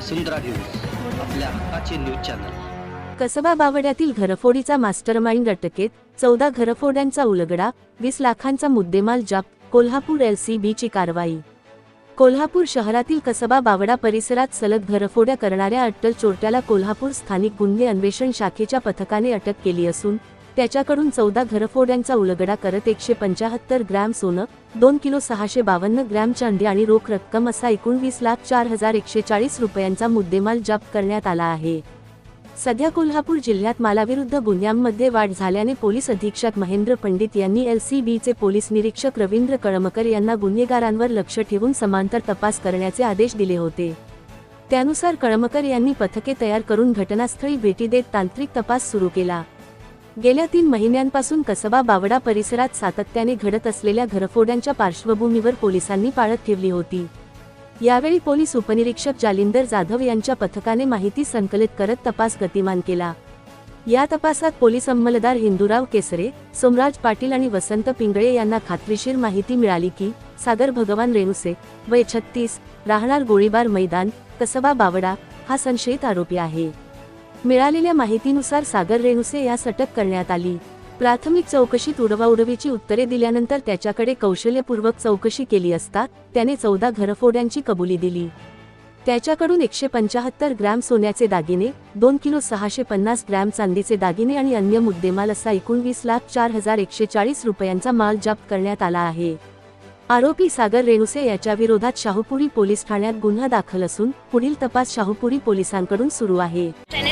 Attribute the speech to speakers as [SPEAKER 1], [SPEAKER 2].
[SPEAKER 1] वसुंधरा news आपल्या हक्काचे news channel.
[SPEAKER 2] Kasba बावड्यातील घरफोडीचा मास्टरमाइंड अटकेत चौदा घरफोड्यांचा उलगडा वीस लाखांचा मुद्देमाल जप्त कोल्हापूर एलसीबीची कारवाई. कोल्हापूर शहरातील कसबा बावडा परिसरात सलग घरफोड्या करणाऱ्या अट्टल चोरट्याला कोल्हापूर स्थानिक गुन्हे अन्वेषण शाखेच्या पथकाने अटक केली असून त्याच्याकडून चौदा घरफोड्यांचा उलगडा करत एकशे पंचाहत्तर ग्रॅम सोनं दोन किलो सहाशे बावन्न ग्रॅम चांदी आणि रोख रक्कम असा एकूण वीस लाख चार हजार एकशे चाळीस रुपयांचा मुद्देमाल जप्त करण्यात आला आहे. सध्या कोल्हापूर जिल्ह्यात मालाविरुद्ध गुन्ह्यांमध्ये वाढ झाल्याने पोलीस अधीक्षक महेंद्र पंडित यांनी एलसीबीचे पोलीस निरीक्षक रवींद्र कळमकर यांना गुन्हेगारांवर लक्ष ठेवून समांतर तपास करण्याचे आदेश दिले होते. त्यानुसार कळमकर यांनी पथके तयार करून घटनास्थळी भेटी देत तांत्रिक तपास सुरू केला. गेल्या तीन महिन्यांपासून कसबा बावडा परिसरात सातत्याने घडत असलेल्या घरफोड्यांच्या पार्श्वभूमीवर पोलिसांनी पाळत ठेवली होती. यावेळी पोलीस उपनिरीक्षक जालिंदर जाधव यांच्या पथकाने माहिती संकलित करत तपास गतिमान केला. या तपासात पोलीस अंमलदार हिंदूराव केसरे सोमराज पाटील आणि वसंत पिंगळे यांना खात्रीशीर माहिती मिळाली की सागर भगवान रेणुसे वय छत्तीस राहणार गोळीबार मैदान कसबा बावडा हा संशयित आरोपी आहे. मिळालेल्या माहितीनुसार सागर रेणुसे यास अटक करण्यात आली. प्राथमिक चौकशीत उडवाउडवीची उत्तरे दिल्यानंतर त्याच्याकडे कौशल्यपूर्वक चौकशी केली असता त्याने चौदा घरफोड्यांची कबुली दिली. त्याच्याकडून एकशे पंचाहत्तर ग्रॅम सोन्याचे दागिने दोन किलो सहाशे पन्नास ग्रॅम चांदीचे दागिने आणि अन्य मुद्देमाल असा एकूण वीस लाख चार हजार एकशे चाळीस रुपयांचा माल जप्त करण्यात आला आहे. आरोपी सागर रेणुसे याच्या विरोधात शाहूपुरी पोलीस ठाण्यात गुन्हा दाखल असून पुढील तपास शाहूपुरी पोलिसांकडून सुरू आहे.